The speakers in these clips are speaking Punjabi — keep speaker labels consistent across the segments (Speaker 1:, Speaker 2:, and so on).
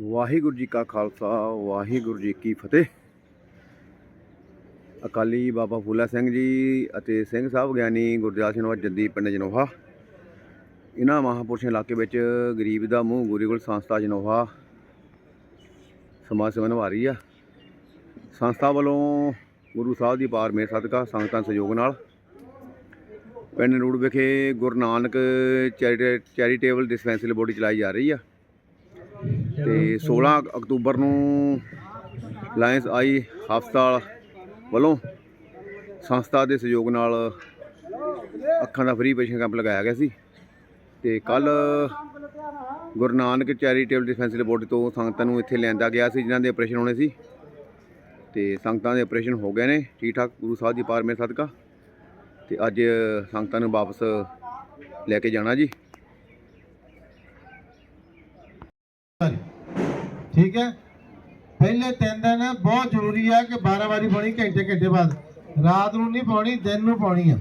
Speaker 1: ਵਾਹਿਗੁਰੂ ਜੀ ਕਾ ਖਾਲਸਾ, ਵਾਹਿਗੁਰੂ ਜੀ ਕੀ ਫਤਿਹ। ਅਕਾਲੀ ਬਾਬਾ ਫੂਲਾ ਸਿੰਘ ਜੀ ਅਤੇ ਸਿੰਘ ਸਾਹਿਬ ਗਿਆਨੀ ਗੁਰਦਿਆਲ ਸਿੰਘ ਜੱਦੀ ਪਿੰਡ ਜਨੋਹਾ। ਇਹਨਾਂ ਮਹਾਂਪੁਰਸ਼ਾਂ ਇਲਾਕੇ ਵਿੱਚ ਗਰੀਬ ਦਾ ਮੂੰਹ ਗੁਰੀਗੁਲ ਸੰਸਥਾ ਜਨੋਹਾ ਸਮਾਜ ਸੇਵਾ ਨਿਭਾ ਰਹੀ ਆ। ਸੰਸਥਾ ਵੱਲੋਂ ਗੁਰੂ ਸਾਹਿਬ ਦੀ ਪਾਰ ਮੇਰ ਸਦਕਾ ਸੰਗਤਾਂ ਸਹਿਯੋਗ ਨਾਲ ਪਿੰਡ ਰੂੜ ਵਿਖੇ ਗੁਰੂ ਨਾਨਕ ਚੈਰੀਟੇ- ਚੈਰੀਟੇਬਲ ਡਿਸਪੈਂਸਰੀ ਬੋਡੀ ਚਲਾਈ ਜਾ ਰਹੀ ਆ। ਤੇ 16 ਅਕਤੂਬਰ ਨੂੰ ਲਾਇੰਸ ਆਈ ਹਸਪਤਾਲ ਵੱਲੋਂ। ਸੰਸਥਾ ਦੇ ਸਹਿਯੋਗ ਨਾਲ ਅੱਖਾਂ ਦਾ ਫ੍ਰੀ ਪੇਸ਼ੈਂਟ ਕੈਂਪ ਲਗਾਇਆ ਗਿਆ ਸੀ। ਤੇ ਕੱਲ Guru Nanak charitable dispensary board ਤੋਂ ਸੰਗਤਾਂ ਨੂੰ ਇੱਥੇ ਲਿਆਂਦਾ ਗਿਆ ਸੀ ਜਿਨ੍ਹਾਂ ਦੇ ਆਪਰੇਸ਼ਨ ਹੋਣੇ ਸੀ। ਤੇ ਸੰਗਤਾਂ ਦੇ ਆਪਰੇਸ਼ਨ ਹੋ ਗਏ ਨੇ ਠੀਕ ਠਾਕ ਗੁਰੂ ਸਾਹਿਬ ਦੀ ਪਾਰ ਮੇਰੇ ਸਦਕਾ। ਤੇ ਅੱਜ ਸੰਗਤਾਂ ਨੂੰ ਵਾਪਸ ਲੈ ਕੇ ਜਾਣਾ ਜੀ।
Speaker 2: ਠੀਕ ਹੈ? ਪਹਿਲੇ ਤਿੰਨ ਦਿਨ ਬਹੁਤ ਜ਼ਰੂਰੀ ਹੈ ਕਿ 12 ਵਾਰੀ ਪਾਉਣੀ, ਘੰਟੇ ਘੰਟੇ ਬਾਅਦ। ਰਾਤ ਨੂੰ ਨਹੀਂ ਪਾਉਣੀ, ਦਿਨ ਨੂੰ ਪਾਉਣੀ ਆ।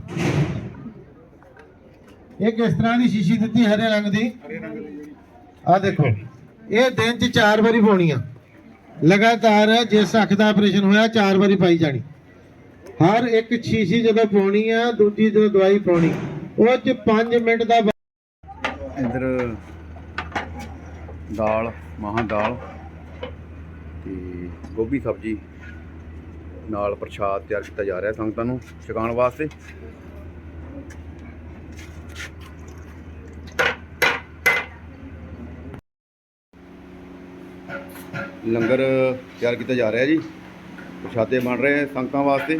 Speaker 2: ਇਹ ਕਿਸ ਤਰ੍ਹਾਂ ਦੀ ਸ਼ੀਸ਼ੀ ਦਿੱਤੀ ਹਰੇ ਰੰਗ ਦੀ? ਆ ਦੇਖੋ, ਇਹ ਦਿਨ ਚ ਚਾਰ ਵਾਰੀ ਪਾਉਣੀ ਆ। ਲਗਾਤਾਰ ਜਿਸ ਅੱਖ ਦਾ ਆਪਰੇਸ਼ਨ ਹੋਇਆ, ਚਾਰ ਵਾਰੀ ਪਾਈ ਜਾਣੀ। ਹਰ ਇੱਕ ਸ਼ੀਸ਼ੀ ਜਦੋਂ ਪਾਉਣੀ ਆ, ਦੂਜੀ ਜਦੋਂ ਦਵਾਈ ਪਾਉਣੀ, ਉਹ ਚ 5 ਮਿੰਟ ਦਾ
Speaker 1: ਇੱਧਰ ਦਾਲ, ਮਾਹਾਂ ਦਾਲ। ਤੇ ਗੋਭੀ ਸਬਜੀ ਨਾਲ ਪ੍ਰਸ਼ਾਦ ਤਿਆਰ ਕੀਤਾ ਜਾ ਰਿਹਾ ਸੰਗਤਾਂ ਨੂੰ ਛਕਾਉਣ ਵਾਸਤੇ। ਲੰਗਰ ਤਿਆਰ ਕੀਤਾ ਜਾ ਰਿਹਾ ਜੀ। ਪ੍ਰਸ਼ਾਦੇ ਬਣ ਰਹੇ ਸੰਗਤਾਂ ਵਾਸਤੇ।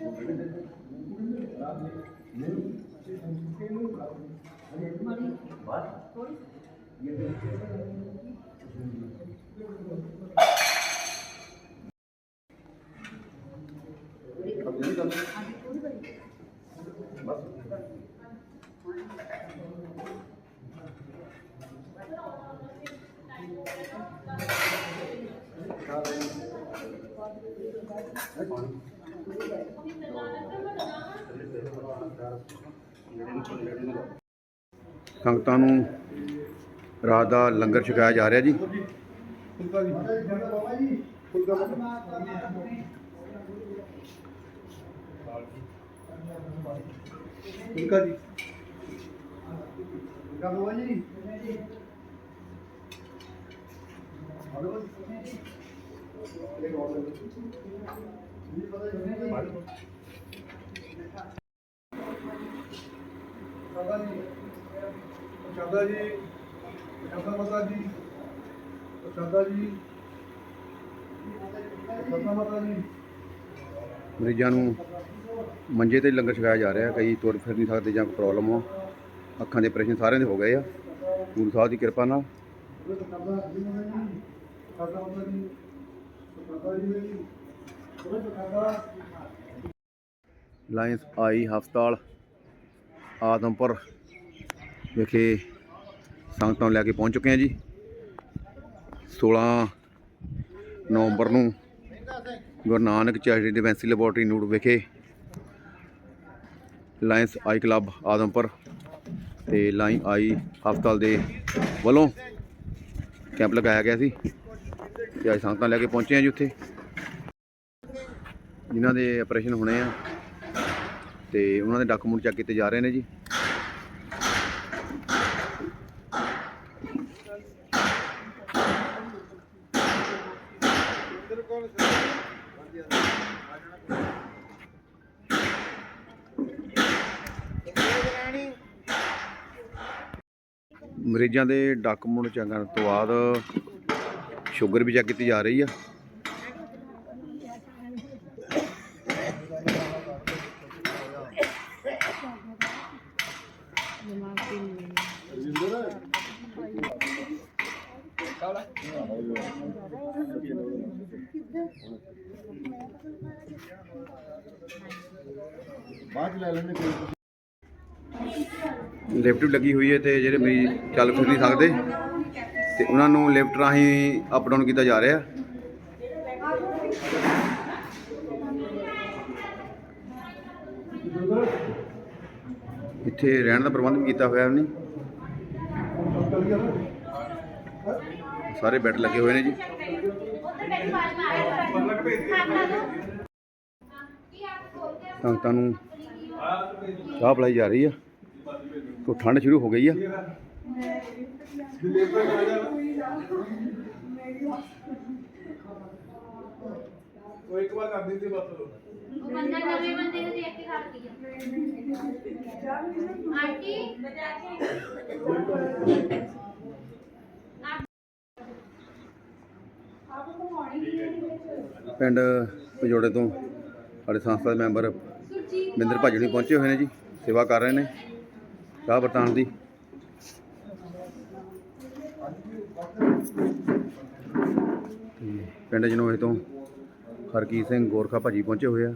Speaker 1: మరి ਸੰਗਤਾਂ ਨੂੰ ਰਾਤ ਦਾ ਲੰਗਰ ਛਕਾਇਆ ਜਾ ਰਿਹਾ ਜੀ।
Speaker 2: ਫੁਲਕਾ ਜੀ। ਫੁਲਕਾ ਹੋਵਾ ਜੀ
Speaker 3: ਪ੍ਰਸ਼ਾਦਾ ਜੀ ਪ੍ਰਸ਼ਾਦਾ ਮਾਤਾ ਜੀ ਪ੍ਰਸ਼ਾਦਾ ਜੀ ਪ੍ਰਸ਼ਾਦਾ ਮਾਤਾ ਜੀ।
Speaker 1: ਮਰੀਜ਼ਾਂ ਨੂੰ ਮੰਜੇ ਤੇ ਲੰਗਰ ਛਕਾਇਆ ਜਾ ਰਿਹਾ ਕਈ ਤੁਰ ਫਿਰ ਨਹੀਂ ਸਕਦੇ ਜਾਂ ਕੋਈ ਪ੍ਰੋਬਲਮ ਹੋ। ਅੱਖਾਂ ਦੇ ਆਪਰੇਸ਼ਨ ਸਾਰਿਆਂ ਦੇ ਹੋ ਗਏ ਆ। ਗੁਰੂ ਸਾਹਿਬ ਦੀ ਕਿਰਪਾ ਨਾਲ। ਲਾਇੰਸ ਆਈ ਹਸਪਤਾਲ ਆਦਮਪੁਰ ਵਿਖੇ ਸੰਗਤਾਂ ਨੂੰ ਲੈ ਕੇ ਪਹੁੰਚ ਚੁੱਕੇ ਹਾਂ ਜੀ। 16 ਨਵੰਬਰ ਨੂੰ Guru Nanak charity dispensary laboratory Nur ਵਿਖੇ ਲਾਇੰਸ ਆਈ ਕਲੱਬ ਆਦਮਪੁਰ ਤੇ ਲਾਈਨ ਆਈ ਹਸਪਤਾਲ ਦੇ ਵੱਲੋਂ ਕੈਂਪ ਲਗਾਇਆ ਗਿਆ ਸੀ। ਤੇ ਅੱਜ ਸੰਗਤਾਂ ਲੈ ਕੇ ਪਹੁੰਚੇ ਹਾਂ ਜੀ ਉੱਥੇ। ਜਿਨ੍ਹਾਂ ਦੇ ਆਪਰੇਸ਼ਨ ਹੋਣੇ ਆ ਤੇ ਉਹਨਾਂ ਦੇ ਡਾਕੂਮੈਂਟ ਚੈੱਕ ਕੀਤੇ ਜਾ ਰਹੇ ਨੇ ਜੀ। ਮਰੀਜ਼ਾਂ ਦੇ ਡਾਕੂਮੈਂਟ ਚੈੱਕ ਤੋਂ ਬਾਅਦ ਸ਼ੂਗਰ ਵੀ ਚੈੱਕ ਕੀਤੀ ਜਾ ਰਹੀ ਆ।
Speaker 3: ਬਾਅਦ ਚ
Speaker 1: ਲਿਫਟ ਲੱਗੀ ਹੋਈ ਹੈ ਤੇ ਜਿਹੜੇ ਮਰੀਜ਼ ਚੱਲ ਫਿਰ ਨਹੀਂ ਸਕਦੇ। ਤੇ ਉਹਨਾਂ ਨੂੰ ਲਿਫਟ ਰਾਹੀਂ ਅਪ ਡਾਊਨ ਕੀਤਾ ਜਾ ਰਿਹਾ। ਇੱਥੇ ਰਹਿਣ ਦਾ ਪ੍ਰਬੰਧ ਵੀ ਕੀਤਾ ਹੋਇਆ ਉਹਨੇ। ਸਾਰੇ ਬੈੱਡ ਲੱਗੇ ਹੋਏ ਨੇ ਜੀ। ਸੰਗਤਾਂ ਨੂੰ ਚਾਹ ਪਿਲਾਈ ਜਾ ਰਹੀ ਆ। ਤੋਂ ਠੰਡ ਸ਼ੁਰੂ ਹੋ ਗਈ ਆ।
Speaker 3: ਉਹ ਇੱਕ ਵਾਰ ਕਰ ਦਿੰਦੇ ਬਸ
Speaker 4: ਉਹ ਬੰਦਾ ਨਵੇਂ ਬੰਦੇ ਨੂੰ ਦੇਖ ਕੇ ਖੜਦੀ ਆ ਆਂਟੀ?
Speaker 1: ਪਿੰਡ ਪਜੋੜੇ ਤੋਂ ਸਾਡੇ ਸੰਸਥਾ ਦੇ ਮੈਂਬਰ ਮਿੰਦਰ ਭਾਜਣੀ ਪਹੁੰਚੇ ਹੋਏ ਨੇ ਜੀ, ਸੇਵਾ ਕਰ ਰਹੇ ਨੇ ਚਾਹ ਵਰਤਾਨ ਦੀ। ਤੇ ਪਿੰਡ ਜਨੋਏ ਤੋਂ ਹਰਕੀਤ ਸਿੰਘ ਗੋਰਖਾ ਭਾਜੀ ਪਹੁੰਚੇ ਹੋਏ ਆ।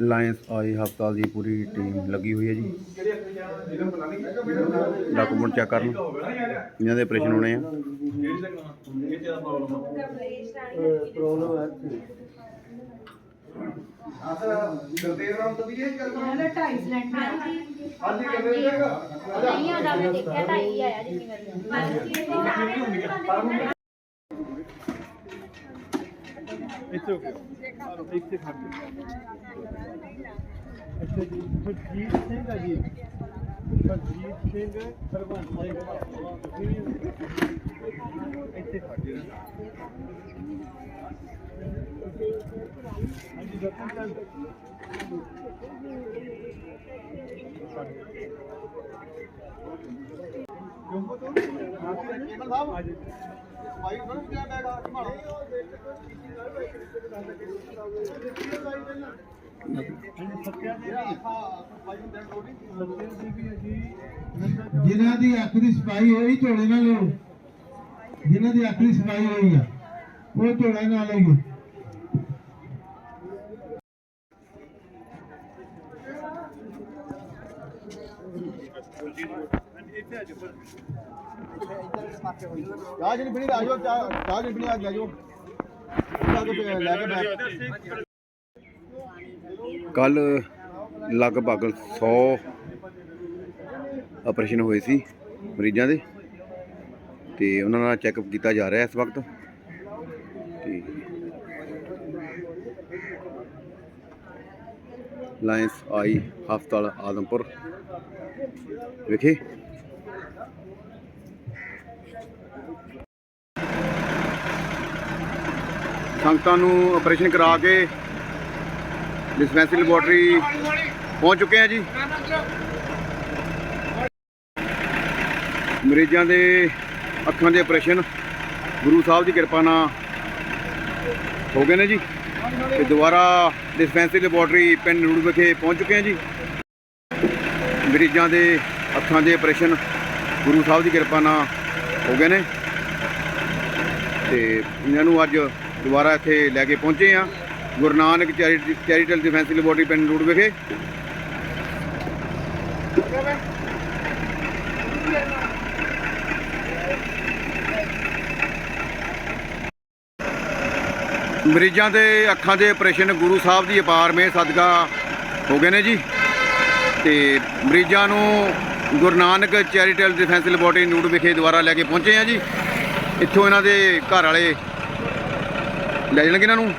Speaker 1: ਲਾਇੰਸ ਆਈ ਹਸਪਤਾਲ ਦੀ ਪੂਰੀ ਟੀਮ ਲੱਗੀ ਹੋਈ ਹੈ ਜੀ। ਡਾਕੂਮੈਂਟ ਚੈੱਕ ਕਰਨ। ਇਹਨਾਂ ਦੇ ਆਪਰੇਸ਼ਨ ਹੋਣੇ ਆ।
Speaker 4: ਢਾਈ ਸਿਲੰਡਰ ਨਹੀਂ ਆਦਾ ਮੈਂ ਦੇਖਿਆ ਢਾਈ ਆਇਆ ਜਿੰਨੀ ਵਾਰੀ।
Speaker 3: ਇੱਥੇ ਹੋ ਗਿਆ ਇੱਥੇ ਖੜ ਕੇ। ਅੱਛਾ ਜੀ ਸੁਰਜੀਤ ਸਿੰਘ ਆ ਜੀ। ਸੁਰਜੀਤ ਸਿੰਘ ਸਰਵੰਤ ਸਿੰਘ। ਇੱਥੇ ਖੜ ਜੀ
Speaker 2: ਜਿਨ੍ਹਾਂ ਦੀ ਅੱਖ ਦੀ ਸਫ਼ਾਈ ਹੋਈ, ਝੋਲੇ ਨਾਲ ਲਓ ਜਿਨ੍ਹਾਂ ਦੀ ਅੱਖ ਦੀ ਸਫ਼ਾਈ ਹੋਈ ਆ, ਉਹ ਝੋਲੇ ਨਾਲ ਲਈਓ
Speaker 3: ਚਾਹ ਜਿਹੜੀ ਬਣੀ ਆ ਜਾਓ ਚਾਹ ਬਣੀ ਆ ਜਾਓ ਲੈ ਕੇ ਬੈਠ
Speaker 1: ਕੱਲ ਲਗਭਗ 100 ਆਪਰੇਸ਼ਨ ਹੋਏ ਸੀ ਮਰੀਜ਼ਾਂ ਦੇ ਤੇ ਉਹਨਾਂ ਦਾ ਚੈੱਕਅਪ ਕੀਤਾ ਜਾ ਰਿਹਾ ਇਸ ਵਕਤ ਤੇ ਲਾਇੰਸ ਆਈ ਹਸਪਤਾਲ ਆਦਮਪੁਰ। ਵਿਖੇ। ਸੰਗਤਾਂ ਨੂੰ ਆਪਰੇਸ਼ਨ ਕਰਾ ਕੇ ਡਿਸਪੈਂਸਰੀ ਲੈਬੋਰਟਰੀ ਪਹੁੰਚ ਚੁੱਕੇ ਆ ਜੀ। ਮਰੀਜ਼ਾਂ ਦੇ ਅੱਖਾਂ ਦੇ ਆਪਰੇਸ਼ਨ ਗੁਰੂ ਸਾਹਿਬ ਦੀ ਕਿਰਪਾ ਨਾਲ ਹੋ ਗਏ ਨੇ ਜੀ। ਤੇ ਦੁਬਾਰਾ ਡਿਸਪੈਂਸਰੀ ਲੈਬੋਰਟਰੀ ਪਿੰਡ ਨੂੜ ਵਿਖੇ ਪਹੁੰਚ ਚੁੱਕੇ ਹਾਂ ਜੀ। ਮਰੀਜ਼ਾਂ ਦੇ ਅੱਖਾਂ ਦੇ ਆਪਰੇਸ਼ਨ ਗੁਰੂ ਸਾਹਿਬ ਦੀ ਕਿਰਪਾ ਨਾਲ ਹੋ ਗਏ ਨੇ। ਤੇ ਇਹਨਾਂ ਨੂੰ ਅੱਜ ਦੁਬਾਰਾ ਇੱਥੇ ਲੈ ਕੇ ਪਹੁੰਚੇ ਆ Guru Nanak charity charitable defence laboratory ਪਿੰਡ ਰੂੜ ਵਿਖੇ। ਮਰੀਜ਼ਾਂ ਦੇ ਅੱਖਾਂ ਦੇ ਆਪਰੇਸ਼ਨ ਗੁਰੂ ਸਾਹਿਬ ਦੀ ਅਪਾਰ ਮੇ ਸਦਕਾ ਹੋ ਗਏ ਨੇ ਜੀ। ਤੇ ਮਰੀਜ਼ਾਂ ਨੂੰ Guru Nanak charitable defence laboratory Nur ਵਿਖੇ ਦੁਆਰਾ ਲੈ ਕੇ ਪਹੁੰਚੇ ਆ ਜੀ। ਇੱਥੋਂ ਇਹਨਾਂ ਦੇ ਘਰ ਵਾਲੇ ਲੈ ਜਾਣਗੇ ਇਹਨਾਂ ਨੂੰ।